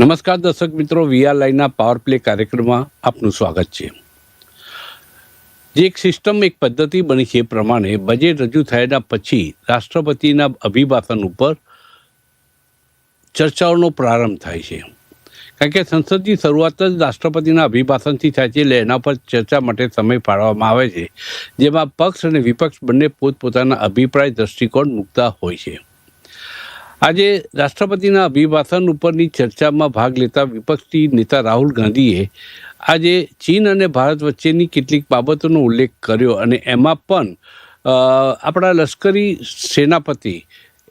નમસ્કાર દર્શક મિત્રો વીઆર લાઈનના પાવર પ્લે કાર્યક્રમમાં આપનું સ્વાગત છે. જે એક સિસ્ટમ એક પદ્ધતિ બની છે એ પ્રમાણે બજેટ રજૂ થયાના પછી રાષ્ટ્રપતિના અભિભાષણ ઉપર ચર્ચાઓનો પ્રારંભ થાય છે. કારણ કે સંસદની શરૂઆત જ રાષ્ટ્રપતિના અભિભાષણથી થાય છે એટલે એના પર ચર્ચા માટે સમય ફાળવવામાં આવે છે, જેમાં પક્ષ અને વિપક્ષ બંને પોતપોતાના અભિપ્રાય, દ્રષ્ટિકોણ મૂકતા હોય છે. આજે રાષ્ટ્રપતિના અભિભાષણ ઉપરની ચર્ચામાં ભાગ લેતા વિપક્ષી નેતા રાહુલ ગાંધીએ આજે ચીન અને ભારત વચ્ચેની કેટલીક બાબતોનો ઉલ્લેખ કર્યો અને એમાં પણ આપણા લશ્કરી સેનાપતિ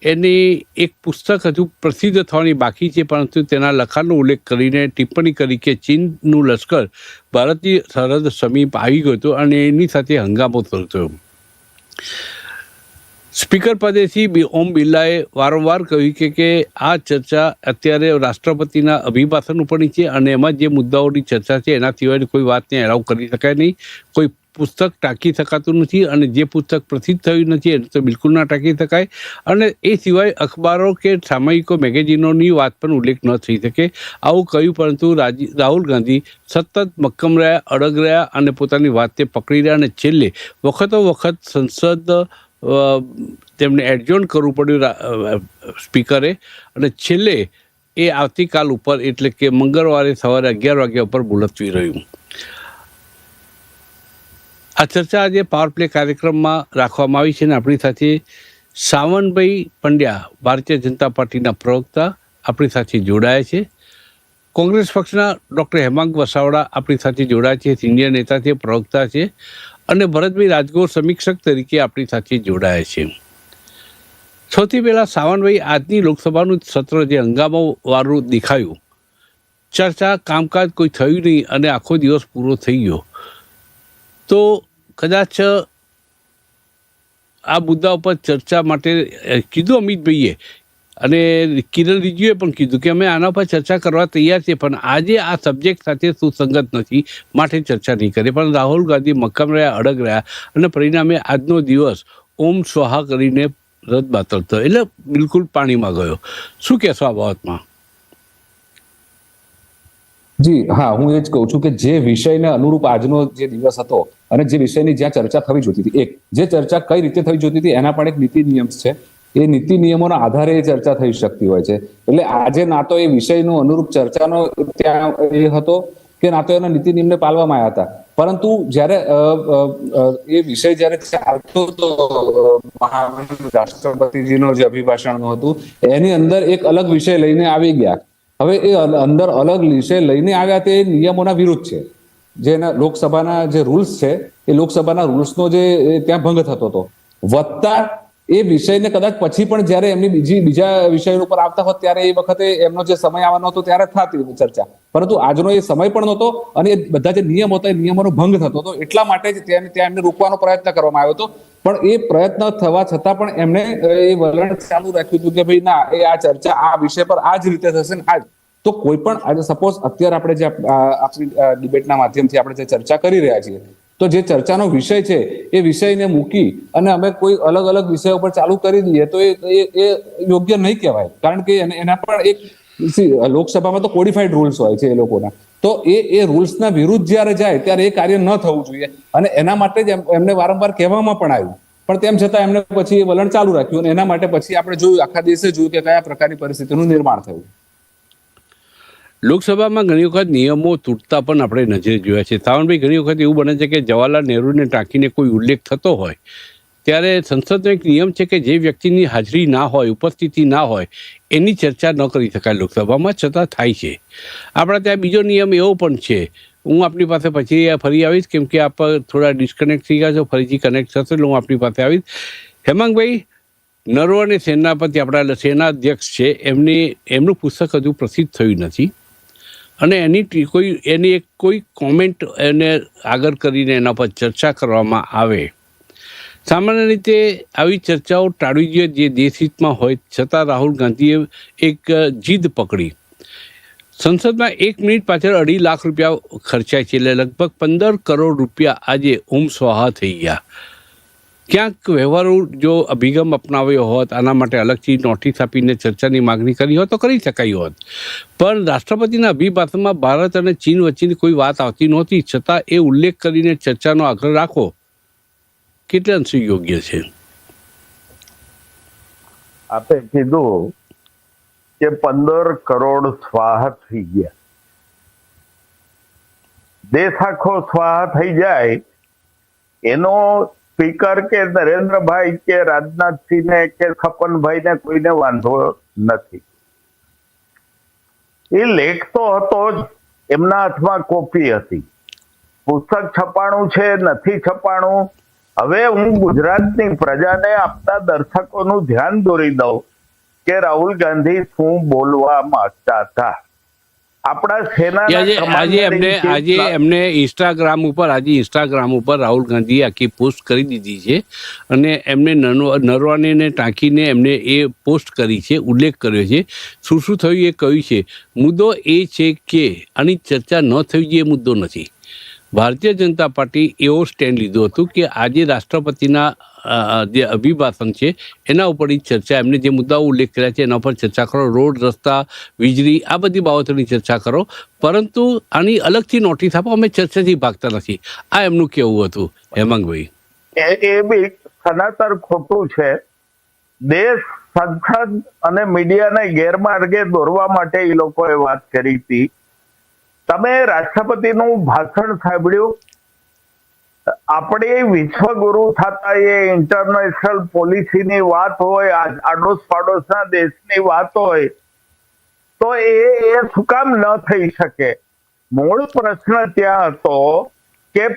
એની એક પુસ્તક હજુ પ્રસિદ્ધ થવાની બાકી છે, પરંતુ તેના લખાણનો ઉલ્લેખ કરીને ટિપ્પણી કરી કે ચીનનું લશ્કર ભારતની સરહદ સમીપ આવી ગયું હતું અને એની સાથે હંગામો થયો હતો સ્પીકર પદેથી ઓમ બિરલાએ વારંવાર કહ્યું કે કે આ ચર્ચા અત્યારે રાષ્ટ્રપતિના અભિભાષણ ઉપરની છે અને એમાં જે મુદ્દાઓની ચર્ચા છે એના સિવાય કોઈ વાતને એલાવ કરી શકાય નહીં. કોઈ પુસ્તક ટાંકી શકાતું નથી અને જે પુસ્તક પ્રસિદ્ધ થયું નથી એને તો બિલકુલ ના ટાંકી શકાય. અને એ સિવાય અખબારો કે સામયિકો મેગેઝિનોની વાત પણ ઉલ્લેખ ન થઈ શકે. આવું કહ્યું પરંતુ રાજી રાહુલ ગાંધી સતત મક્કમ રહ્યા, અડગ રહ્યા અને પોતાની વાતને પકડી રહ્યા અને છેલ્લે વખતો વખત સંસદ તેમને એડજોન કરવું પડ્યું સ્પીકરે. અને છેલ્લે એ આવતીકાલ ઉપર, એટલે કે મંગળવારે સવારે અગિયાર વાગ્યા ઉપર મુલતવી રહ્યું. આ ચર્ચા આજે પાવર પ્લે કાર્યક્રમમાં રાખવામાં આવી છે અને આપણી સાથે સાવનભાઈ પંડ્યા, ભારતીય જનતા પાર્ટીના પ્રવક્તા, આપણી સાથે જોડાયા છે. કોંગ્રેસ પક્ષના ડૉક્ટર હેમાંગ વસાવડા આપણી સાથે જોડાયા છે. સિનિયર નેતા છે, પ્રવક્તા છે. અને ભરતભાઈ રાજગોર સમીક્ષક તરીકે આપણી સાથે જોડાયા છે. સૌથી પહેલા સાવનભાઈ, આજની લોકસભાનું સત્ર જે હંગામો વાળું દેખાયું. ચર્ચા, કામકાજ કોઈ થયું નહીં અને આખો દિવસ પૂરો થઈ ગયો. તો કદાચ આ મુદ્દા ઉપર ચર્ચા માટે કીધું અમિતભાઈએ અને કિરણ રિજ્જુએ પણ કીધું કે અમે આના પર ચર્ચા કરવા તૈયાર છીએ, પણ આજે આ સબ્જેક્ટ સાથે સુસંગત નથી, માટે ચર્ચા નહીં કરી પણ રાહુલ ગાંધી મક્કમ રહ્યા, અડગ રહ્યા, અને પરિણામે આજનો દિવસ ઓમ સ્વાહા કરીને રદ બાતલ થયો. એટલે બિલકુલ પાણીમાં ગયો. શું કહેશો આ બાબતમાં? જી, હા, હું એ જ કહું છું કે જે વિષયને અનુરૂપ આજનો જે દિવસ હતો અને જે વિષયની જ્યાં ચર્ચા થવી જોતી હતી, એક, જે ચર્ચા કઈ રીતે થવી જોતી હતી, એના પણ એક નીતિ નિયમ છે. એ નીતિ નિયમોના આધારે એ ચર્ચા થઈ શકતી હોય છે. એટલે આજે ના તો એ વિષયનો અનુરૂપ ચર્ચાનો ત્યાં એ હતો કે ના તો એના નીતિ નિયમને પાલવામાં આવ્યા હતા. પરંતુ જ્યારે એ વિષય જ્યારે ચાલતો હતો રાષ્ટ્રપતિજીનો જે અભિભાષણનું હતું, એની અંદર એક અલગ વિષય લઈને આવી ગયા. હવે એ અંદર અલગ વિષય લઈને આવ્યા તે નિયમોના વિરુદ્ધ છે. જેના લોકસભાના જે રૂલ્સ છે, એ લોકસભાના રૂલ્સનો જે ત્યાં ભંગ થતો હતો. વત્તા એ વિષયને કદાચ પછી પણ જ્યારે એમની બીજી બીજા વિષયો ઉપર આવતા હોત, ત્યારે એ વખતે એમનો જે સમય આવવાનો હતો ત્યારે થતી ચર્ચા. પરંતુ આજનો એ સમય પણ નહોતો અને બધા જે નિયમ હતા, એ નિયમોનો ભંગ થતો હતો. એટલા માટે જ ત્યાં ત્યાં એમને રોકવાનો પ્રયત્ન કરવામાં આવ્યો હતો. પણ એ પ્રયત્ન થવા છતાં પણ એમણે એ વલણ ચાલુ રાખ્યું હતું કે ભાઈ ના, એ આ ચર્ચા આ વિષય પર આ જ રીતે થશે ને આ. તો કોઈ પણ આજે સપોઝ અત્યારે આપણે જે આપણી ડિબેટના માધ્યમથી આપણે જે ચર્ચા કરી રહ્યા છીએ તો જે ચર્ચાનો વિષય છે, એ વિષયને મૂકી અને અમે કોઈ અલગ અલગ વિષય ઉપર ચાલુ કરી દઈએ તો એ, એ- યોગ્ય નહીં કહેવાય. કારણ કે એને- પણ એક લોકસભામાં તો કોડિફાઈડ રૂલ્સ હોય છે એ લોકોના. તો એ એ રૂલ્સના વિરુદ્ધ જ્યારે જાય ત્યારે એ કાર્ય ન થવું જોઈએ. અને એના માટે જ એમ- એમને વારંવાર કહેવામાં પણ આવ્યું. પણ તેમ છતાં એમને પછી એ વલણ ચાલુ રાખ્યું અને એના માટે પછી આપણે જોયું, આખા દેશે જોયું કે કયા પ્રકારની પરિસ્થિતિનું નિર્માણ થયું. લોકસભામાં ઘણી વખત નિયમો તૂટતા પણ આપણે નજરે જોયા છે. સાવનભાઈ, ઘણી વખત એવું બને છે કે જવાહરલાલ નહેરુને ટાંકીને કોઈ ઉલ્લેખ થતો હોય, ત્યારે સંસદનો એક નિયમ છે કે જે વ્યક્તિની હાજરી ના હોય, ઉપસ્થિતિ ના હોય, એની ચર્ચા ન કરી શકાય લોકસભામાં, છતાં થાય છે. આપણા ત્યાં બીજો નિયમ એવો પણ છે. હું આપની પાસે પછી ફરી આવીશ, કેમ કે આપ થોડા ડિસ્કનેક્ટ થઈ ગયા છો, ફરીથી કનેક્ટ થશે, એટલે હું આપની પાસે આવીશ. હેમાંગભાઈ અને સેનાપતિ, આપણા સેના અધ્યક્ષ છે, એમની, એમનું પુસ્તક હજુ પ્રસિદ્ધ થયું નથી. અને એની કોઈ એની એક કોઈ કોમેન્ટ એને આગળ કરીને એના પર ચર્ચા કરવામાં આવે. સામાન્ય રીતે આવી ચર્ચાઓ ટાળવી જોઈએ જે દેશહિતમાં હોય, છતાં રાહુલ ગાંધીએ એક જીદ પકડી. સંસદમાં એક મિનિટ પાછળ અઢી લાખ રૂપિયા ખર્ચાય છે, એટલે લગભગ પંદર કરોડ રૂપિયા આજે ઓમ સ્વાહા થઈ ગયા. ક્યાંક વ્યવહારુ જો અભિગમ અપનાવ્યો હોત, આના માટે અલગથી નોટિસ આપીને ચર્ચાની માગણી કરી હોત તો કરી શકાય હોત. પણ રાષ્ટ્રપતિના અભિભાષણમાં ભારત અને ચીન વચ્ચેની કોઈ વાત આવતી નહોતી. છતાં એ ઉલ્લેખ કરીને ચર્ચાનો આગ્રહ રાખો. કેટલા અંશે યોગ્ય છે? આપે કીધું કે પંદર કરોડ સ્વાહ થઈ ગયા. દેશ આખો સ્વાહ થઈ જાય, એનો સ્પીકર કે નરેન્દ્રભાઈ કે રાજનાથસિંહને કે છપ્પનભાઈને કોઈને વાંધો નથી. એ લેખ તો હતો જ, એમના હાથમાં કોપી હતી. પુસ્તક છપાણું છે, નથી છપાણું. હવે હું ગુજરાતની પ્રજાને આપતા દર્શકોનું ધ્યાન દોરી દઉં કે રાહુલ ગાંધી શું બોલવા માંગતા હતા. આપણા સેના આજે એમને આજે એમને ઇન્સ્ટાગ્રામ ઉપર આજે ઇન્સ્ટાગ્રામ ઉપર રાહુલ ગાંધીએ આખી પોસ્ટ કરી દીધી છે. અને એમને નરવા- નરવાનેને ટાંકીને એમને એ પોસ્ટ કરી છે ઉલ્લેખ કર્યો છે. શું શું થયું એ કહ્યું છે? મુદ્દો એ છે કે આની ચર્ચા ન થવી જોઈએ મુદ્દો નથી. ભારતીય જનતા પાર્ટી એવો સ્ટેન્ડ લીધો હતું કે આજે રાષ્ટ્રપતિના જે અભિભાષણ છે, એના ઉપરની ચર્ચા. એમને જે મુદ્દાઓ ઉલ્લેખ કર્યા છે, એના ઉપર ચર્ચા કરો. રોડ, રસ્તા, વીજળી, આ બધી બાબતોની ચર્ચા કરો. પરંતુ આની અલગથી નોટિસ આપો, અમે ચર્ચાથી ભાગતા નથી. આ એમનું કેવું હતું. હેમાંગભાઈ. એ બી સનાતર ખોટું છે. દેશ સંસદ અને મીડિયાને ગેરમાર્ગે દોરવા માટે એ લોકોએ વાત કરી હતી. તમે રાષ્ટ્રપતિનું ભાષણ સાંભળ્યું? આપણે વિશ્વગુરુ થતા એ ઇન્ટરનેશનલ પોલિસીની વાત હોય આડોશ પાડોશના દેશની વાત હોય, તો એ એ શું ન થઈ શકે? મૂળ પ્રશ્ન ત્યાં હતો કે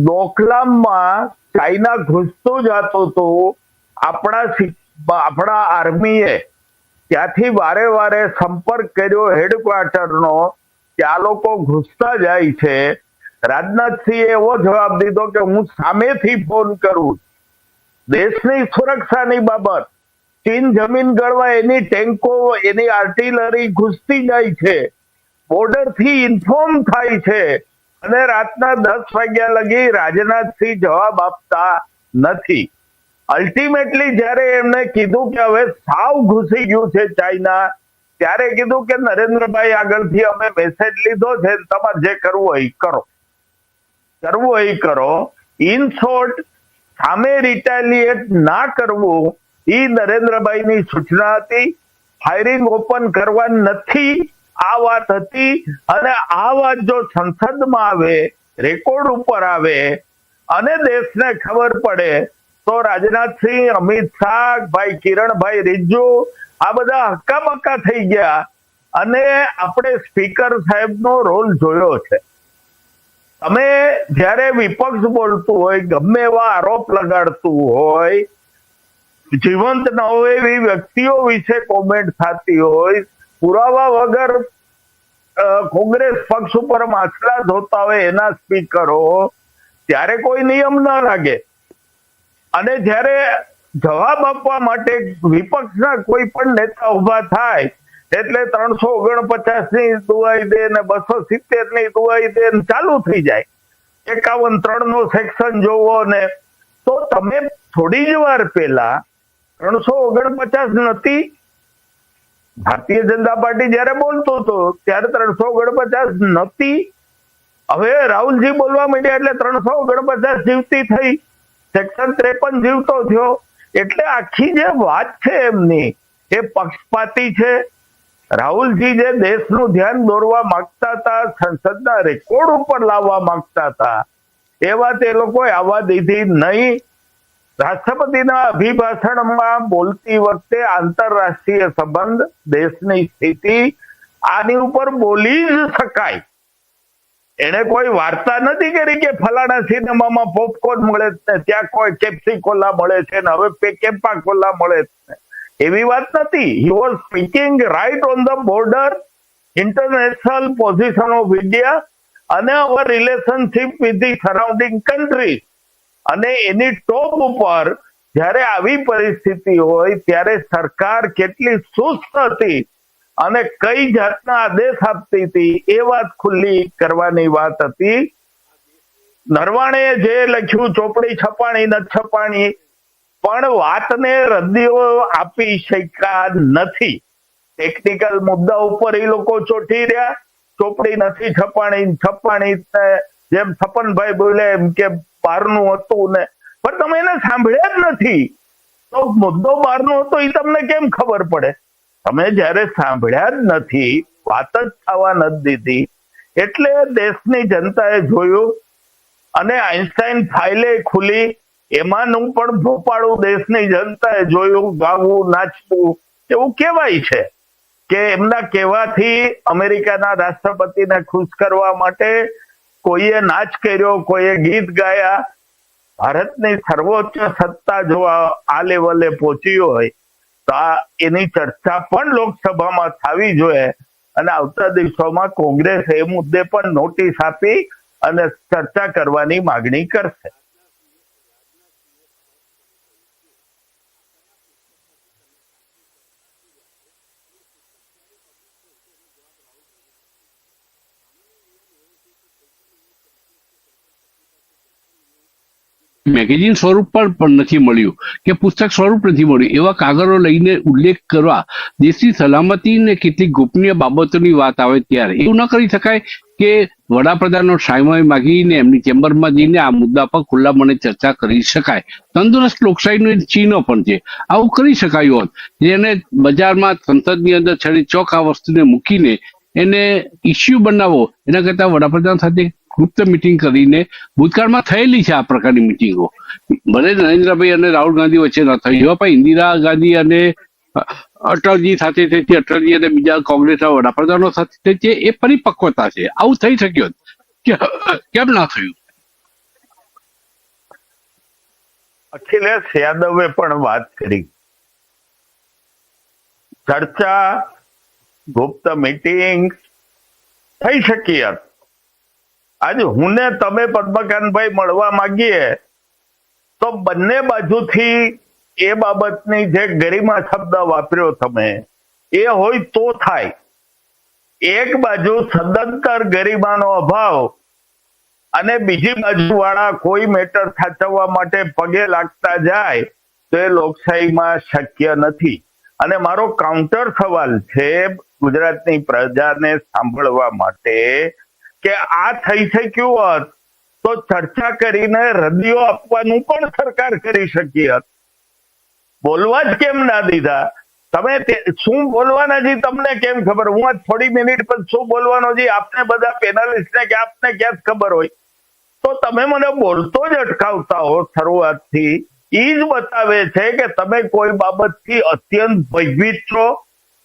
ડોકલામમાં ચાઇના ઘૂસતું જતું હતું, આપણા આપણા આર્મીએ ત્યાંથી વારે વારે સંપર્ક કર્યો હેડક્વાર્ટરનો કે આ લોકો ઘૂસતા જાય છે. રાજનાથસિંહ એવો જવાબ દીધો કે હું સામેથી ફોન કરું. દેશની સુરક્ષાની બાબત. ચીન જમીન ગળવા એની ટેન્કો, એની આર્ટિલરી ઘૂસતી જાય છે. બોર્ડરથી ઇન્ફોર્મ થાય છે. અને રાતના દસ વાગ્યા લગી રાજનાથસિંહ જવાબ આપતા નથી. અલ્ટિમેટલી જ્યારે એમને કીધું કે હવે સાવ ઘૂસી ગયું છે ચાઇના ત્યારે કીધું કે નરેન્દ્રભાઈ આગળથી અમે મેસેજ લીધો છે તમારે જે કરવું એ કરો. કરવું એ કરો. ઇન શોર્ટ સામે રિટાલિએટ ના કરવું એ નરેન્દ્રભાઈની સૂચના હતી. ફાયરિંગ ઓપન કરવા નથી. આ વાત હતી. અને આ વાત જો સંસદમાં આવે રેકોર્ડ ઉપર આવે, અને દેશને ખબર પડે, તો રાજનાથસિંહ, અમિત શાહ, ભાઈ કિરણભાઈ રિજ્જુ આ બધા હક્કાબક્કા થઈ ગયા અને આપણે સ્પીકર સાહેબનો રોલ જોયો છે. તમે જ્યારે વિપક્ષ બોલતું હોય, ગમે એવા આરોપ લગાડતું હોય, જીવંત ન હોય એવી વ્યક્તિઓ વિશે કોમેન્ટ થતી હોય, પુરાવા વગર કોંગ્રેસ પક્ષ ઉપર માછલા ધોતા હોય એના સ્પીકરો, ત્યારે કોઈ નિયમ ન લાગે. અને જ્યારે જવાબ આપવા માટે વિપક્ષના કોઈ પણ નેતા ઊભા થાય, એટલે ત્રણસો ઓગણપચાસની દુવાઈ દે ને બસો સિત્તેરની દુવાઈ દે ને ચાલુ થઈ જાય. એકાવન ત્રણ નો સેક્શન જોવો ને, તો તમે થોડી જ વાર પહેલા ત્રણસો ઓગણપચાસ નથી. ભારતીય જનતા પાર્ટી જયારે બોલતો હતો, ત્યારે ત્રણસો ઓગણપચાસ નથી. હવે રાહુલજી બોલવા માંડ્યા એટલે ત્રણસો ઓગણપચાસ જીવતી થઈ. સેક્શન ત્રેપન જીવતો થયો. એટલે આખી જે વાત છે એમની, એ પક્ષપાતી છે. રાહુલજી જે દેશનું ધ્યાન દોરવા માંગતા હતા, સંસદના રેકોર્ડ ઉપર લાવવા માંગતા હતા, એ વાત એ લોકોએ આવવા દીધી નહીં. રાષ્ટ્રપતિના અભિભાષણમાં બોલતી વખતે આંતરરાષ્ટ્રીય સંબંધ, દેશની સ્થિતિ, આની ઉપર બોલી જ શકાય. એને કોઈ વાર્તા નથી કરી કે ફલાણા સિનેમામાં પોપકોર્ન મળે છે ત્યાં કોઈ કેપ્સિકોલા મળે છે ને, હવે પેકેપા કોલા મળે છે. એવી વાત નથી. He was speaking right on the border international position of India અને our relationship with the surrounding country અને એની ટોપ ઉપર, જ્યારે આવી પરિસ્થિતિ હોય, ત્યારે સરકાર કેટલી સુસ્ત હતી. અને કઈ જાતના આદેશ આપતી હતી એ વાત ખુલ્લી કરવાની વાત હતી. નરવાણે જે લખ્યું, ચોપડી છપાણી ન છપાણી, પણ વાતને રદીઓ આપી શક્યા નથી. ટેકનિકલ મુદ્દા ઉપર એ લોકો ચોટી રહ્યા. ચોપડી નથી છપાણી છપાણી જેમ છપનભાઈ બોલે એમ કે બહારનું હતું ને. પણ તમે એને સાંભળ્યા જ નથી. તો મુદ્દો બહારનો હતો એ તમને કેમ ખબર પડે? તમે જ્યારે સાંભળ્યા જ નથી, વાત જ થવા નથી દીધી. એટલે દેશની જનતાએ જોયું અને આઈન્સ્ટાઈન ફાઇલે ખુલી. એમાંનું પણ ભોપાળું દેશની જનતાએ જોયું, ગાવું, નાચવું, એવું કહેવાય છે કે એમના કહેવાથી અમેરિકાના રાષ્ટ્રપતિને ખુશ કરવા માટે કોઈએ નાચ કર્યો, કોઈએ ગીત ગાયા. ભારતની સર્વોચ્ચ સત્તા જો આ લેવલે પહોંચી હોય તો આ એની ચર્ચા પણ લોકસભામાં થવી જોઈએ. અને આવતા દિવસોમાં કોંગ્રેસ એ મુદ્દે પણ નોટિસ આપી અને ચર્ચા કરવાની માગણી કરશે. મેગેઝિન સ્વરૂપ પણ નથી મળ્યું. કે પુસ્તક સ્વરૂપ નથી મળ્યું. એવા કાગળો લઈને ઉલ્લેખ કરવા દેશની સલામતી ને કેટલીક ગોપનીય બાબતોની વાત આવે ત્યારે. એવું ન કરી શકાય કે વડાપ્રધાનનો સાયમય માગીને એમની ચેમ્બરમાં જઈને આ મુદ્દા પર ખુલ્લા મને ચર્ચા કરી શકાય. તંદુરસ્ત લોકશાહીનું ચિહ્નો પણ છે. આવું કરી શકાયું હોત. જેને બજારમાં સંસદની અંદર છેડી ચોક આ વસ્તુને મૂકીને એને ઇસ્યુ બનાવો એના કરતા વડાપ્રધાન સાથે ગુપ્ત મિટિંગ કરીને ભૂતકાળમાં થયેલી છે આ પ્રકારની મિટિંગો ભલે નરેન્દ્રભાઈ અને રાહુલ ગાંધી વચ્ચે ન થઈ હોય પણ ઇન્દિરા ગાંધી અને અટલજી સાથે થઈ અટલજી અને બીજા કોંગ્રેસના વડાપ્રધાનો સાથે થઈ છે એ પરિપક્વતા છે. આવું થઈ શક્યું કેમ ના થયું? અખિલેશ યાદવે પણ વાત કરી. ચર્ચા, ગુપ્ત મીટિંગ થઈ શકી હોત. આજે હું તમે પદ્મકાંતભાઈ મળવા માંગીએ, તો બંને બાજુથી એ બાબતની જે ગરિમા શબ્દ વાપર્યો તમે, એ હોય તો થાય. એક બાજુ સદંતર ગરિમાનો અભાવ અને બીજી બાજુ વાળા કોઈ મેટર સાચવવા માટે પગે લાગતા જાય, તો એ લોકશાહીમાં શક્ય નથી. અને મારો કાઉન્ટર સવાલ છે ગુજરાતની પ્રજાને સાંભળવા માટે કે આ થઈ શક્યું હોત, તો ચર્ચા કરીને રદીઓ આપવાનું પણ સરકાર કરી શકી હોત. બોલવા જ કેમ ના દીધા? તમે શું બોલવાના જી તમને કેમ ખબર? હું થોડી મિનિટ પર શું બોલવાનો જી? આપને બધા પેનલિસ્ટને કે આપને ક્યાં ખબર હોય. તો તમે મને બોલતો જ અટકાવતા હો શરૂઆતથી. એ જ બતાવે છે કે તમે કોઈ બાબતથી અત્યંત ભયભીત છો.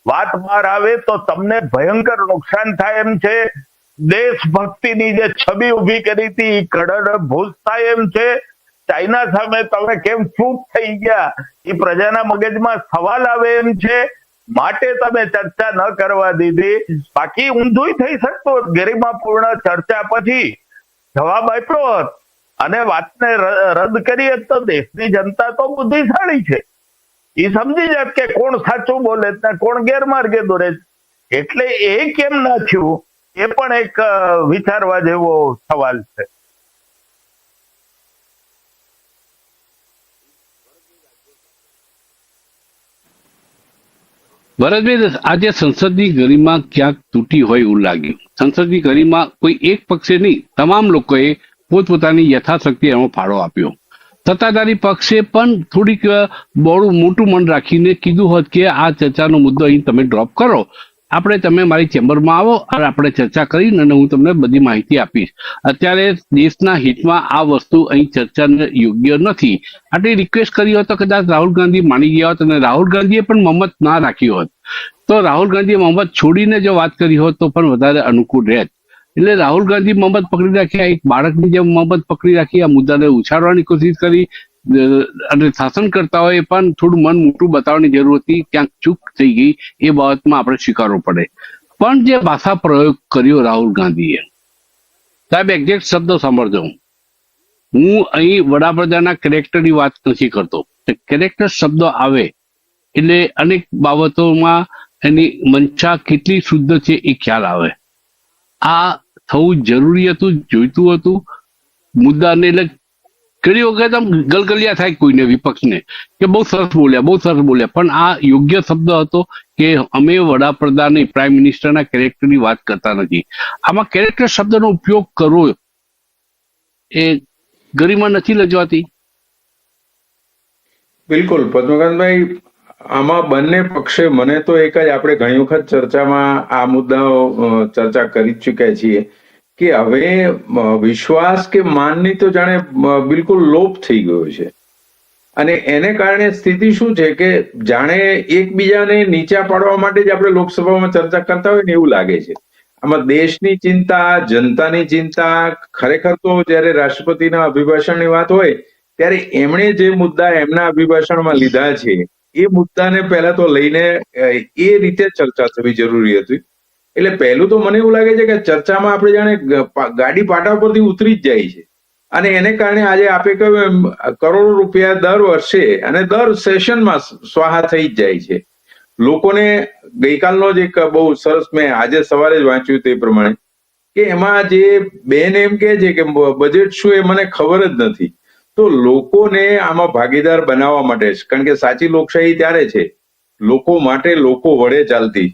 વાત બહાર આવે તો તમને ભયંકર નુકસાન થાય એમ છે. દેશભક્તિની જે છબી ઊભી કરી હતી કડડ ભૂસ એમ છે. ચાઇના સામે તમે કેમ ચૂપ થઈ ગયા? એ પ્રજાના મગજમાં સવાલ આવે એમ છે. માટે તમે ચર્ચા ન કરવા દીધી. બાકી ઊંધું થઈ શકતો ગરિમાપૂર્ણ ચર્ચા પછી. જવાબ આપ્યો હોત અને વાતને રદ કરી હોત તો દેશની જનતા તો બુદ્ધિશાળી છે. એ સમજી જાત કે કોણ સાચું બોલે કોણ ગેરમાર્ગે દોરે. એટલે એ કેમ ના થયું? એ પણ એક વિચારવા જેવો સવાલ છે. ભરતભાઈ આજે સંસદની ગરિમા ક્યાંક તૂટી હોય એવું લાગ્યું. સંસદની ગરિમા કોઈ એક પક્ષે નહીં, તમામ લોકોએ પોતપોતાની યથાશક્તિ એનો ફાળો આપ્યો. સત્તાધારી પક્ષે પણ થોડીક બહુ મોટું મન રાખીને કીધું હોત કે આ ચર્ચાનો મુદ્દો અહીં તમે ડ્રોપ કરો. આપણે તમે મારી ચેમ્બરમાં આવો અને આપણે ચર્ચા કરી અને હું તમને બધી માહિતી આપીશ. અત્યારે દેશના હિતમાં આ વસ્તુ અહીં ચર્ચા યોગ્ય નથી. આટલી રિક્વેસ્ટ કરી હોત તો કદાચ રાહુલ ગાંધી માની ગયા હોત અને રાહુલ ગાંધીએ પણ મહમત ના રાખી હોત. તો રાહુલ ગાંધીએ મહમત છોડીને જો વાત કરી હોત તો પણ વધારે અનુકૂળ રહેત. એટલે રાહુલ ગાંધી મહમત પકડી રાખ્યા, એક બાળકની જેમ મહમત પકડી રાખી, આ મુદ્દાને ઉછાળવાની કોશિશ કરી અને શાસનકર્તાઓએ પણ થોડું મન મોટું બતાવવાની જરૂર હતી, ક્યાંક ચૂક થઈ ગઈ, એ બાબતમાં આપણે સ્વીકારવું પડે. પણ જે ભાષા પ્રયોગ કર્યો રાહુલ ગાંધીએ. સાહેબ એક્ઝેક્ટ શબ્દો સાંભળજો. હું અહીં વડાપ્રધાનના કેરેક્ટરની વાત નથી કરતો. કેરેક્ટર શબ્દો આવે, એટલે અનેક બાબતોમાં એની મંશા કેટલી શુદ્ધ છે એ ખ્યાલ આવે. આ થવું જરૂરી હતું, જોઈતું હતું. મુદ્દાને એટલે ઘણી વખત આમ ગલગલિયા થાય કોઈને વિપક્ષને, કે બહુ સરસ બોલ્યા, બહુ સરસ બોલ્યા. પણ આ યોગ્ય શબ્દ હતો કે અમે વડાપ્રધાન પ્રાઇમ મિનિસ્ટરના કેરેક્ટરની વાત કરતા નથી. આમાં કેરેક્ટર શબ્દનો ઉપયોગ કરવો એ ગરિમા નથી લજવાતી? બિલકુલ. પદ્મકાંતભાઈ, આમાં બંને પક્ષે મને તો એક જ, આપણે ઘણી વખત ચર્ચામાં આ મુદ્દાઓ ચર્ચા કરી ચૂક્યા છીએ. કે હવે વિશ્વાસ કે માનની તો જાણે બિલકુલ લોપ થઈ ગયો છે. અને એને કારણે સ્થિતિ શું છે કે જાણે એકબીજાને નીચા પાડવા માટે જ આપણે લોકસભામાં ચર્ચા કરતા હોય ને એવું લાગે છે. આમાં દેશની ચિંતા, જનતાની ચિંતા, ખરેખર તો જ્યારે રાષ્ટ્રપતિના અભિભાષણની વાત હોય, ત્યારે એમણે જે મુદ્દા એમના અભિભાષણમાં લીધા છે, એ મુદ્દાને પહેલા તો લઈને એ રીતે ચર્ચા થવી જરૂરી હતી. એટલે પહેલું તો મને એવું લાગે છે કે ચર્ચામાં આપણે જાણે ગાડી પાટા પરથી ઉતરી જ જાય છે. અને એને કારણે આજે આપે કહ્યું કરોડો રૂપિયા દર વર્ષે અને દર સેશનમાં સ્વાહા થઈ જ જાય છે. લોકોને ગઈકાલનો જ એક બહુ સરસ મેં આજે સવારે જ વાંચ્યું તે પ્રમાણે કે એમાં જે બેન એમ કે છે કે બજેટ શું એ મને ખબર જ નથી. તો લોકોને આમાં ભાગીદાર બનાવવા માટે કારણ કે સાચી લોકશાહી ત્યારે છે. લોકો માટે લોકો વડે ચાલતી.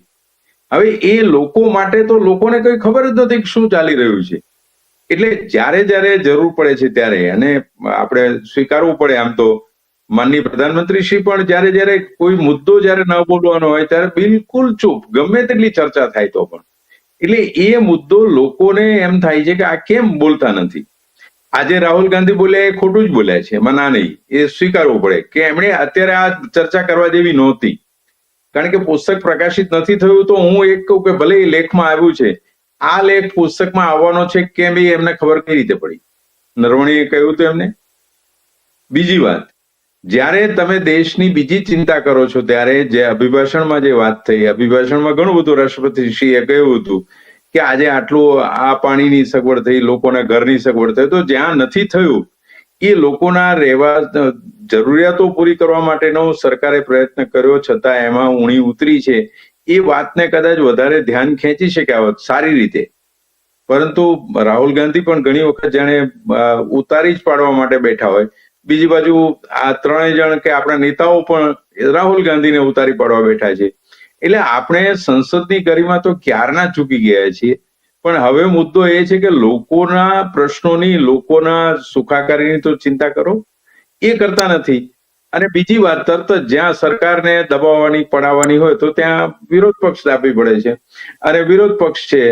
હવે એ લોકો માટે તો લોકોને કઈ ખબર જ નથી કે શું ચાલી રહ્યું છે. એટલે જ્યારે જ્યારે જરૂર પડે છે ત્યારે, અને આપણે સ્વીકારવું પડે આમ તો. માનનીય પ્રધાનમંત્રી શ્રી પણ જ્યારે જ્યારે કોઈ મુદ્દો જ્યારે ન બોલવાનો હોય ત્યારે બિલકુલ ચૂપ, ગમે તેટલી ચર્ચા થાય તો પણ. એટલે એ મુદ્દો લોકોને એમ થાય છે કે આ કેમ બોલતા નથી? આજે રાહુલ ગાંધી બોલ્યા એ ખોટું જ બોલ્યા છે, એમાં ના નહીં, એ સ્વીકારવું પડે કે એમણે અત્યારે આ ચર્ચા કરવા જેવી નહોતી. કારણ કે પુસ્તક પ્રકાશિત નથી થયું તો હું એક કહું કે ભલે એ લેખમાં આવ્યું છે, આ લેખ પુસ્તકમાં આવવાનો છે કેમ એ એમને ખબર કઈ રીતે પડી? નરવણીએ કહ્યું તો એમને. બીજી વાત, જ્યારે તમે દેશની બીજી ચિંતા કરો છો, ત્યારે જે અભિભાષણમાં જે વાત થઈ, અભિભાષણમાં ઘણું બધું રાષ્ટ્રપતિશ્રીએ કહ્યું હતું કે આજે આટલું આ પાણીની સગવડ થઈ, લોકોના ઘરની સગવડ થઈ, તો જ્યાં નથી થયું એ લોકોના રહેવા જરૂરિયાતો પૂરી કરવા માટેનો સરકારે પ્રયત્ન કર્યો, છતાં એમાં ઊણી ઉતરી છે. એ વાતને કદાચ વધારે ધ્યાન ખેંચી શક્યા હોત, સારી રીતે. પરંતુ રાહુલ ગાંધી પણ ઘણી વખત જાણે ઉતારી જ પાડવા માટે બેઠા હોય. બીજી બાજુ આ ત્રણેય જણ કે આપણા નેતાઓ પણ રાહુલ ગાંધીને ઉતારી પાડવા બેઠા છે. એટલે આપણે સંસદની ગરિમા તો ક્યારના ચૂકી ગયા છીએ? પણ હવે મુદ્દો એ છે કે લોકોના પ્રશ્નોની, લોકોના સુખાકારીની તો ચિંતા કરો. એ કરતા નથી. અને બીજી વાત, તરત જ્યાં સરકારને દબાવવાની, પડાવવાની હોય તો ત્યાં વિરોધ પક્ષ દાબી પડે છે. અને વિરોધ પક્ષ છે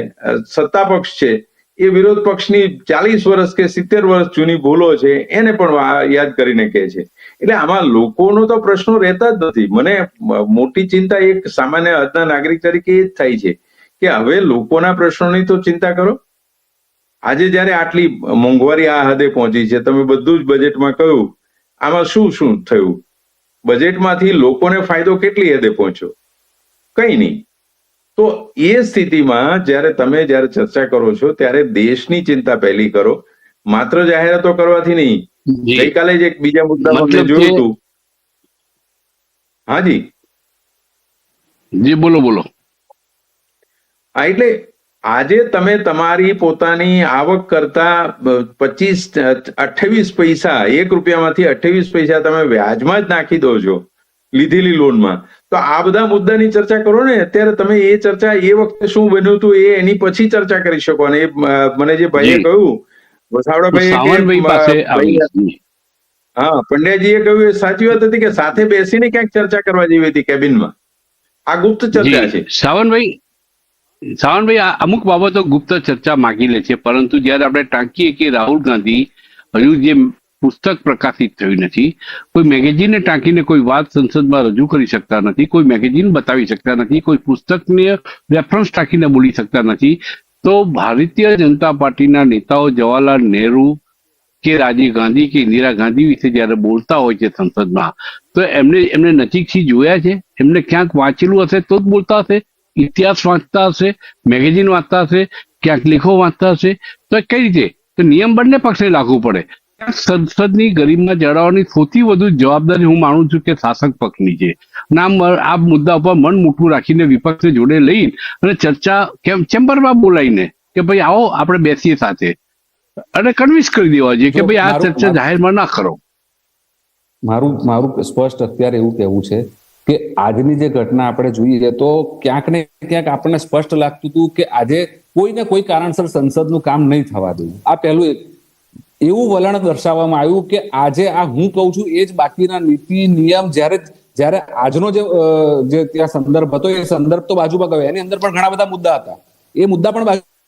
સત્તા પક્ષ છે, એ વિરોધ પક્ષની ચાલીસ વર્ષ કે સિત્તેર વર્ષ જૂની ભૂલો છે, એને પણ યાદ કરીને કહે છે. એટલે આમાં લોકોનો તો પ્રશ્નો રહેતા જ નથી. મને મોટી ચિંતા એક સામાન્ય હદના નાગરિક તરીકે એ જ થાય છે. કે હવે લોકોના પ્રશ્નોની તો ચિંતા કરો. આજે જ્યારે આટલી મોંઘવારી આ હદે પહોંચી છે તમે બધું જ બજેટમાં કહ્યું આમાં શું શું થયું? બજેટમાંથી લોકોને ફાયદો કેટલી હદે પહોંચ્યો? કઈ નહીં. તો એ સ્થિતિમાં જ્યારે તમે જ્યારે ચર્ચા કરો છો ત્યારે દેશની ચિંતા પહેલી કરો. માત્ર જાહેરાતો કરવાથી નહીં. ગઈકાલે જ એક બીજા મુદ્દામાં જોયું હતું. હાજી જી બોલો બોલો. હા એટલે આજે તમે તમારી પોતાની આવક કરતા પચીસ અઠ્યાવીસ પૈસા એક રૂપિયામાંથી અઠ્યાવીસ પૈસા તમે વ્યાજમાં જ નાખી દો છો લીધેલી લોનમાં. તો આ બધા મુદ્દાની ચર્ચા કરો ને અત્યારે તમે એ ચર્ચા એ વખતે શું બન્યું હતું એ એની પછી ચર્ચા કરી શકો. અને એ મને જે ભાઈએ કહ્યું તો વસાવડાભાઈએ કે, સાવંતભાઈ અ, પાસે ભાઈ, આવી હા પંડ્યાજીએ કહ્યું એ સાચી વાત હતી કે સાથે બેસીને ક્યાંક ચર્ચા કરવા જેવી હતી કેબિનમાં. આ ગુપ્ત ચર્ચા છે. સાવનભાઈ સાવનભાઈ અમુક બાબતો ગુપ્ત ચર્ચા માગી લે છે, પરંતુ જ્યારે આપણે ટાંકીએ કે રાહુલ ગાંધી હજુ જે પુસ્તક પ્રકાશિત થયું નથી, કોઈ મેગેઝિનને ટાંકીને કોઈ વાત સંસદમાં રજૂ કરી શકતા નથી, કોઈ મેગેઝિન બતાવી શકતા નથી, કોઈ પુસ્તકને રેફરન્સ ટાંકીને બોલી શકતા નથી, તો ભારતીય જનતા પાર્ટીના નેતાઓ જવાહરલાલ નહેરુ કે રાજીવ ગાંધી કે ઇન્દિરા ગાંધી વિશે જ્યારે બોલતા હોય છે સંસદમાં, તો એમને એમને નજીકથી જોયા છે? એમને ક્યાંક વાંચેલું હશે તો જ બોલતા હશે? ઇતિહાસ વાંચતા હશે મેગેઝિન વાંચતા હશે ક્યાંક લેખો વાંચતા હશે તો કઈ રીતે? તો નિયમ બંને પક્ષે લાગુ પડે. સંસદની ગરીબમાં જાળવવાની સૌથી વધુ જવાબદારી હું માનું છું કે શાસક પક્ષની છે. ના આ મુદ્દા ઉપર મન મોટું રાખીને વિપક્ષને જોડે લઈ અને ચર્ચા કેમ ચેમ્બરમાં બોલાવીને કે ભાઈ આવો આપણે બેસીએ સાથે. અને કન્વિન્સ કરી દેવા જોઈએ કે ભાઈ આ ચર્ચા જાહેરમાં ના કરો. મારું મારું સ્પષ્ટ અત્યારે એવું કહેવું છે કે આજની જે ઘટના આપણે જોઈએ તો ક્યાંક ને ક્યાંક આપણને સ્પષ્ટ લાગતું હતું કે આજે કોઈ ને કોઈ કારણસર સંસદનું કામ નહીં થવા દેવું આ પહેલું એવું વલણ દર્શાવવામાં આવ્યું કે આજે આ હું કહું છું એ જ બાકીના નીતિ, નિયમ જ્યારે જ્યારે આજનો જે જે ત્યાં સંદર્ભ હતો એ સંદર્ભ તો બાજુમાં ગયો. એની અંદર પણ ઘણા બધા મુદ્દા હતા. એ મુદ્દા પણ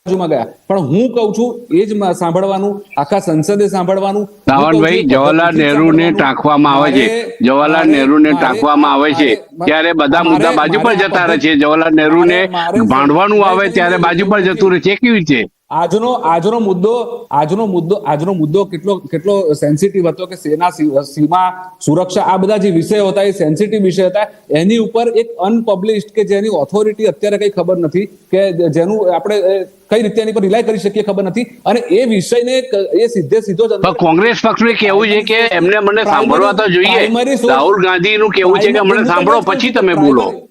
બાજુમાં ગયા. પણ હું કઉ છું એ જ સાંભળવાનું આખા સંસદે સાંભળવાનું. રાવણભાઈ જવાહરલાલ નેહરુ નહેરુને ટાંકવામાં આવે છે. જવાહરલાલ નેહરુ નહેરુને ટાંકવામાં આવે છે. ત્યારે બધા મુદ્દા બાજુ પર જતા રહે છે. જવાહરલાલ નેહરુ મારે- ભાંડવાનું આવે ત્યારે બાજુ પર જતું રહે છે. કેવી રીતે? આજનો આજનો મુદ્દો આજનો મુદ્દો આજનો મુદ્દો કેટલો કેટલો સેન્સિટિવ હતો કે સેના સીમા સુરક્ષા આ બધા જે વિષયો હતા એ સેન્સિટિવ વિષય હતા. એની ઉપર એક અનપબ્લિશ્ડ કે જેની ઓથોરિટી અત્યારે કઈ ખબર નથી કે જેનું આપણે કઈ રીતે એની પર રિલાય કરી શકીએ ખબર નથી. અને એ વિષયને એ સીધે સીધો જ કોંગ્રેસ પક્ષનું કહેવું છે કે એમને મને સાંભળવા તો જોઈએ. રાહુલ ગાંધીનું કેવું છે કે મને સાંભળો પછી તમે બોલો.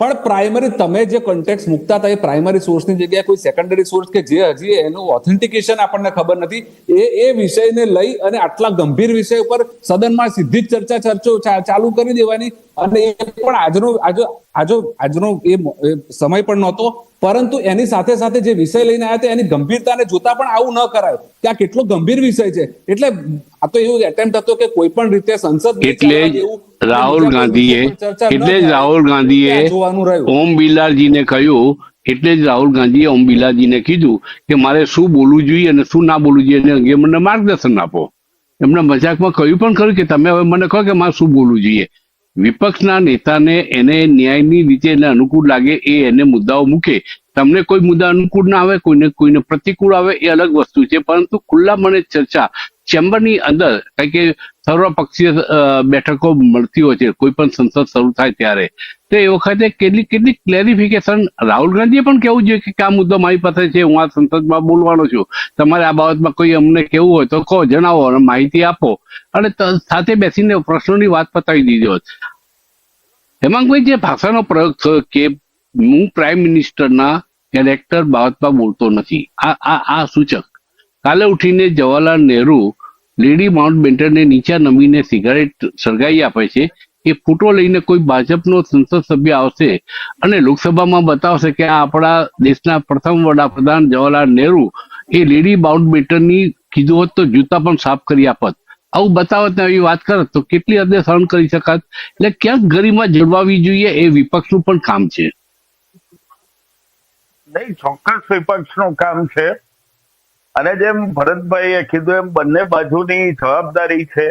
પણ પ્રાઇમરી તમે જે કોન્ટેક્ટ મૂકતા હતા એ પ્રાઇમરી સોર્સની જગ્યાએ કોઈ સેકન્ડરી સોર્સ કે જે હજી એનું ઓથેન્ટિકેશન આપણને ખબર નથી, એ એ વિષયને લઈ અને આટલા ગંભીર વિષય ઉપર સદનમાં સીધી જ ચર્ચા ચર્ચો ચાલુ કરી દેવાની. અને એ પણ આજનો આજો આજો આજનો એ સમય પણ નહોતો. પરંતુ એની સાથે સાથે જે વિષય લઈને આવ્યા હતા એની ગંભીરતાને જોતા પણ આવું ન કરાયું. કે આ કેટલો ગંભીર વિષય છે. એટલે આ તો એવું એટેમ્પ્ટ હતો કે કોઈ પણ રીતે સંસદ એટલે રાહુલ ગાંધીએ એટલે જ રાહુલ ગાંધીએ ઓમ બિરલાજીને કહ્યું એટલે જ રાહુલ ગાંધીએ ઓમ બિરલાજીને કીધું કે મારે શું બોલવું જોઈએ અને શું ના બોલવું જોઈએ એને અંગે મને માર્ગદર્શન આપો. એમને મજાકમાં કહ્યું પણ ખરું કે તમે હવે મને કહો કે મારે શું બોલવું જોઈએ. વિપક્ષના નેતાને એને ન્યાયની રીતે એને અનુકૂળ લાગે એ એને મુદ્દાઓ મૂકે તમને કોઈ મુદ્દા અનુકૂળ ના આવે, કોઈને કોઈને પ્રતિકૂળ આવે, એ અલગ વસ્તુ છે. પરંતુ ખુલ્લા મને ચર્ચા ચેમ્બરની અંદર કારણ કે સર્વપક્ષીય બેઠકો મળતી હોય છે, કોઈ પણ સંસદ શરૂ થાય ત્યારે. તો એ વખતે કેટલી કેટલી ક્લેરિફિકેશન રાહુલ ગાંધીએ પણ કહેવું જોઈએ કે આ મુદ્દો મારી પાસે છે, હું આ સંસદમાં બોલવાનો છું. તમારે આ બાબતમાં કોઈ અમને કેવું હોય તો કહો, જણાવો અને માહિતી આપો. અને સાથે બેસીને પ્રશ્નોની વાત પતાવી દીધી હોત. હેમાંગભાઈ, જે ભાષાનો પ્રયોગ થયો કે હું પ્રાઇમ મિનિસ્ટરના કેરેક્ટર બાબતમાં બોલતો નથી. આ આ આ સૂચક. કાલે ઉઠીને જવાહરલાલ નહેરુ લેડી માઉન્ટ બેન્ટરને નીચે નમીને સિગારેટ સળગાવી આપે છે એ ફોટો લઈને કોઈ ભાજપનો સંસદ સભ્ય આવશે અને લોકસભામાં બતાવશે કે આ આપણા દેશના પ્રથમ વડાપ્રધાન જવાહરલાલ નહેરુ એ લેડી માઉન્ટ બેન્ટરની કીધું હોત તો જૂતા પણ સાફ કરી આપત. આવું બતાવત ને આવી વાત કરત તો કેટલી હદે સહન કરી શકાત? એટલે ક્યાંક ગરિમા જળવાવી જોઈએ એ વિપક્ષનું પણ કામ છે. નહીં ચોક્કસ વિપક્ષનું કામ છે. અને જેમ ભરતભાઈએ કીધું એમ બંને બાજુની જવાબદારી છે.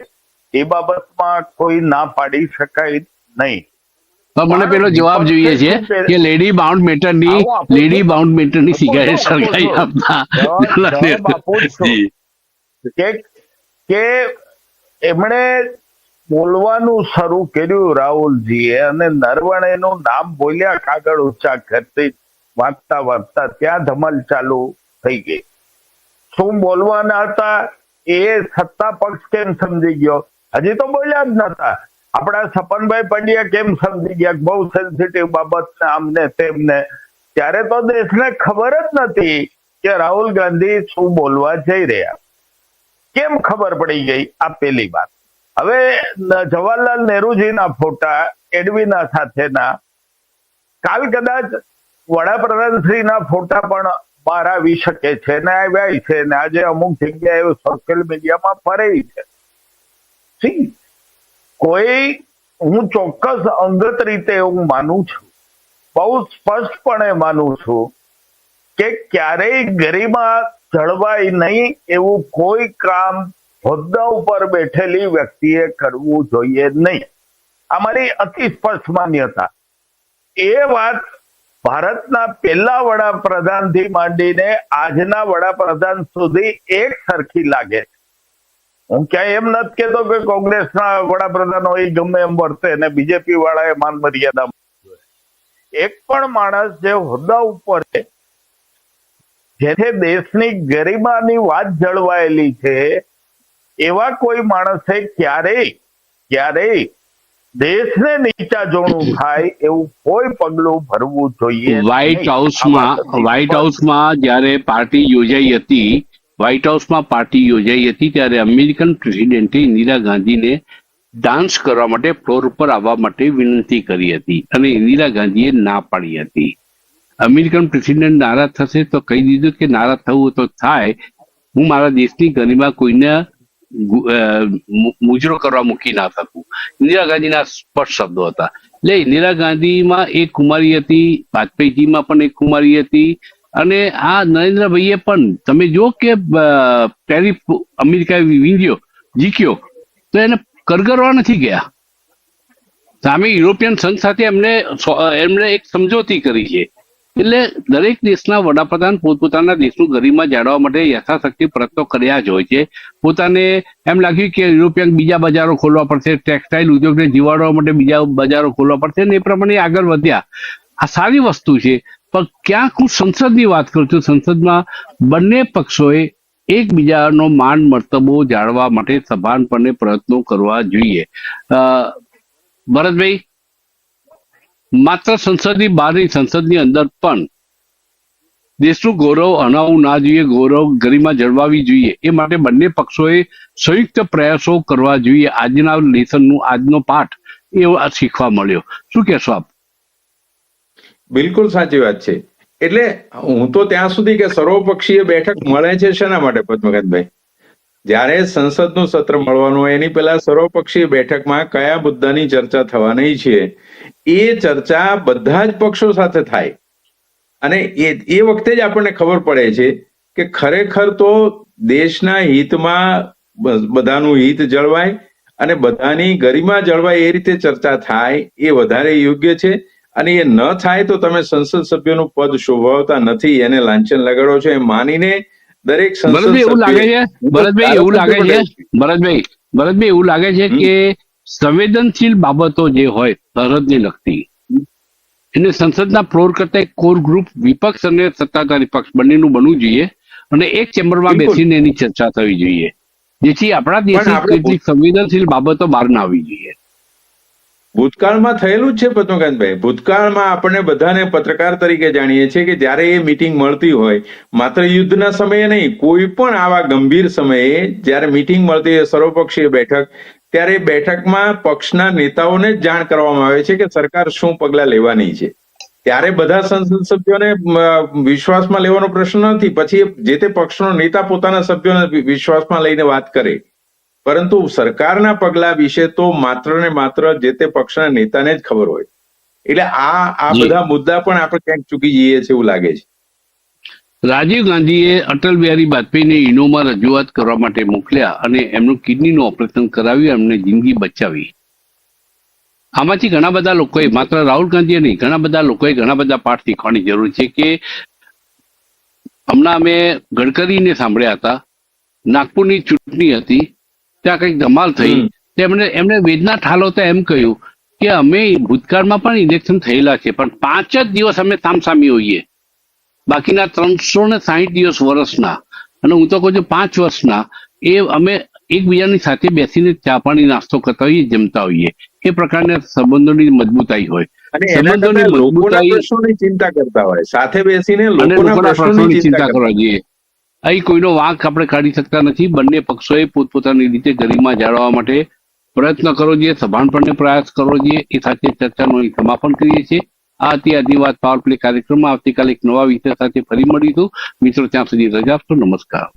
એ બાબતમાં કોઈ ના પાડી શકાય નહીં. મને પેલો જવાબ જોઈએ છે કે લેડી બાઉન્ડ મેટરની લેડી બાઉન્ડ મેટરની સિગારેટ સળગાવી આપતા કે એમણે બોલવાનું શરૂ કર્યું રાહુલજીએ અને નરવણેનું નામ બોલ્યા કાગળ ઊંચા કરતી વાંચતા વાંચતા ત્યાં ધમાલ ચાલુ થઈ ગઈ. શું બોલવાના હતા એ સત્તા પક્ષ કેમ સમજી ગયો? હજી તો બોલ્યા જ નતા. આપણા સપનભાઈ પંડ્યા કેમ સમજી ગયા? બહુ સેન્સિટિવ બાબત આમને, તેમને. ત્યારે તો દેશને ખબર જ નથી કે રાહુલ ગાંધી શું બોલવા જઈ રહ્યા. કેમ ખબર પડી ગઈ આ પેલી વાત? હવે જવાહરલાલ નહેરુજીના ફોટા, એડવીના સાથેના. કાલ કદાચ વડાપ્રધાન શ્રીના ફોટા પણ બહાર આવી શકે છે ને આવ્યા છે ને આજે અમુક જગ્યાએ સોશિયલ મીડિયામાં ફરે છે. કોઈ હું ચોક્કસ અંગત રીતે એવું માનું છું. બહુ સ્પષ્ટપણે માનું છું કે ક્યારેય ગરિમા જળવાય નહીં એવું કોઈ કામ હોદ્દા ઉપર બેઠેલી વ્યક્તિએ કરવું જોઈએ નહીં. આ મારી અતિ સ્પષ્ટ માન્યતા. એ વાત ભારતના પહેલા વડાપ્રધાનથી માંડીને આજના વડાપ્રધાન સુધી એક સરખી લાગે હું ક્યાંય એમ નથી કેતો કે કોંગ્રેસના વડાપ્રધાન હોય ગમે એમ વર્તે અને બીજેપી વાળાએ માન મર્યાદા એક પણ માણસ જે હોદ્દા ઉપર છે, જેને દેશની ગરિમાની વાત જળવાયેલી છે, એવા કોઈ માણસે ક્યારેય ક્યારેય દેશને નીચા જોણું થાય એવું કોઈ પગલું ભરવું જોઈએ વ્હાઇટ હાઉસમાં વ્હાઇટ હાઉસમાં જ્યારે પાર્ટી યોજાઈ હતી વ્હાઇટ હાઉસમાં પાર્ટી યોજાઈ હતી ત્યારે અમેરિકન પ્રેસિડેન્ટે ઇન્દિરા ગાંધીને ડાન્સ કરવા માટે ફ્લોર ઉપર આવવા માટે વિનંતી કરી હતી અને ઇન્દિરા ગાંધીએ ના પાડી હતી. અમેરિકન પ્રેસિડેન્ટ નારાજ થશે તો કહી દીધું કે નારાજ થવું તો થાય. હું મારા દેશની ગરિમા કોઈને મુજરો કરવા મૂકી ના શકું. ઇન્દિરા ગાંધીના સ્પષ્ટ શબ્દો હતા. એટલે ઇન્દિરા ગાંધીમાં એક કુમારી હતી વાજપેયીજીમાં પણ એક કુમારી હતી. અને આ નરેન્દ્રભાઈએ પણ તમે જો કે અ, અમેરિકા વિંધ્યો જીક્યો તો એને કરગરવા નથી ગયા. સામે યુરોપિયન સંઘ સાથે એમને એમણે એક સમજૂતી કરી છે. એટલે દરેક દેશના વડાપ્રધાન પોતપોતાના દેશનું ગરિમા જાળવવા માટે યથાશક્તિ પ્રયત્નો કર્યા જ હોય છે. પોતાને એમ લાગ્યું કે યુરોપિયન બીજા બજારો ખોલવા પડશે, ટેક્સટાઇલ ઉદ્યોગને જીવાડવા માટે બીજા બજારો ખોલવા પડશે ને એ પ્રમાણે આગળ વધ્યા. આ સારી વસ્તુ છે. પણ ક્યાંક હું સંસદની વાત કરું છું, સંસદમાં બંને પક્ષોએ એકબીજાનો માન મર્તબો જાળવા માટે સભાનપણે પ્રયત્નો કરવા જોઈએ. ભરતભાઈ માત્ર સંસદની બહાર નહીં સંસદની અંદર પણ દેશનું ગૌરવ અનાવવું ના જોઈએ, ગૌરવ ગરિમા જળવાવી જોઈએ. એ માટે બંને પક્ષોએ સંયુક્ત પ્રયાસો કરવા જોઈએ. આજના લેસનનું આજનો પાઠ એ શીખવા મળ્યો. શું કહેશો આપ? બિલકુલ સાચી વાત છે. એટલે હું તો ત્યાં સુધી કે સર્વપક્ષીય બેઠક મળે છે શેના માટે, પદ્મકાંતભાઈ? જ્યારે સંસદનું સત્ર મળવાનું હોય, એની પહેલા સર્વપક્ષીય બેઠકમાં કયા મુદ્દાની ચર્ચા થવાની છે? એ ચર્ચા બધા જ પક્ષો સાથે થાય. અને એ એ વખતે જ આપણને ખબર પડે છે કે ખરેખર તો દેશના હિતમાં બધાનું હિત જળવાય અને બધાની ગરિમા જળવાય એ રીતે ચર્ચા થાય એ વધારે યોગ્ય છે. અને એ ન થાય તો તમે સંસદ સભ્યનું પદ શોભાવતા નથી, એને લાંછન લગાડો છો એમ માનીને દરેક ભરતભાઈ એવું લાગે છે? ભરતભાઈ એવું લાગે છે? ભરતભાઈ ભરતભાઈ એવું લાગે છે કે સંવેદનશીલ બાબતો જે હોય સરહદને લગતી એને સંસદના ફ્લોર કરતા એક કોર ગ્રુપ વિપક્ષ અને સત્તાધારી પક્ષ બંનેનું બનવું જોઈએ અને એક ચેમ્બરમાં. બેસીને એની ચર્ચા થવી જોઈએ. જેથી આપણા પણ દેશની કેટલીક સંવેદનશીલ બાબતો બહાર ના આવી જોઈએ. ભૂતકાળમાં થયેલું જ છે પદ્મકાંતભાઈ ભૂતકાળમાં આપણે બધાને પત્રકાર તરીકે જાણીએ છીએ કે જ્યારે એ મીટિંગ મળતી હોય, માત્ર યુદ્ધના સમયે નહીં, કોઈ પણ આવા ગંભીર સમયે જ્યારે મીટિંગ મળતી હોય, સર્વપક્ષીય બેઠક, ત્યારે બેઠકમાં પક્ષના નેતાઓને જ જાણ કરવામાં આવે છે કે સરકાર શું પગલાં લેવાની છે. ત્યારે બધા સંસદ સભ્યોને વિશ્વાસમાં લેવાનો પ્રશ્ન નથી. પછી જે તે પક્ષનો નેતા પોતાના સભ્યોને વિશ્વાસમાં લઈને વાત કરે. પરંતુ સરકારના પગલા વિશે તો માત્ર ને માત્ર જે તે પક્ષના નેતાને જ ખબર હોય. એટલે આ આ બધા મુદ્દા પણ આપણે ક્યાંક ચૂકી જઈએ છીએ એવું લાગે છે. રાજીવ ગાંધીએ અટલ બિહારી વાજપેયીને ઇનોમાં રજૂઆત કરવા માટે મોકલ્યા અને એમનું કિડનીનું ઓપરેશન કરાવ્યું એમને જિંદગી બચાવી. આમાંથી ઘણા બધા લોકોએ માત્ર રાહુલ ગાંધીએ નહીં ઘણા બધા લોકોએ ઘણા બધા પાઠ શીખવાની જરૂર છે કે હમણાં અમે ગડકરીને સાંભળ્યા હતા નાગપુરની ચૂંટણી હતી ત્યાં કંઈક ધમાલ થઈ. તેમણે એમને વેદના ઠાલવતા એમ કહ્યું કે અમે ભૂતકાળમાં પણ ઇલેક્શન થયેલા છે પણ પાંચ જ દિવસ અમે સામસામી હોઈએ. બાકીના ત્રણસો ને સાહીઠ દિવસ વર્ષના. અને હું તો કહું છું પાંચ વર્ષના. એ અમે એકબીજાની સાથે બેસીને ચા પાણી નાસ્તો કરતા હોઈએ જમતા હોઈએ. એ પ્રકારના સંબંધોની મજબૂતાઈ હોય. સંબંધોની મજબૂતાઈ- ચિંતા કરતા હોય. સાથે બેસીને લોકોના પ્રશ્નોની ચિંતા કરવા જોઈએ. અહીં કોઈનો વાંક આપણે કાઢી શકતા નથી. બંને પક્ષોએ પોતપોતાની રીતે ગરિમા જાળવવા માટે પ્રયત્ન કરવો જોઈએ સભાનપણે પ્રયાસ કરવો જોઈએ. એ સાથે ચર્ચાનું અહીં સમાપન કરીએ છીએ. આ હતી આજની વાત પાવર પ્લે કાર્યક્રમમાં આવતીકાલે એક નવા વિષય સાથે ફરી મળીશું. મિત્રો, ત્યાં સુધી રજા આપશો. નમસ્કાર.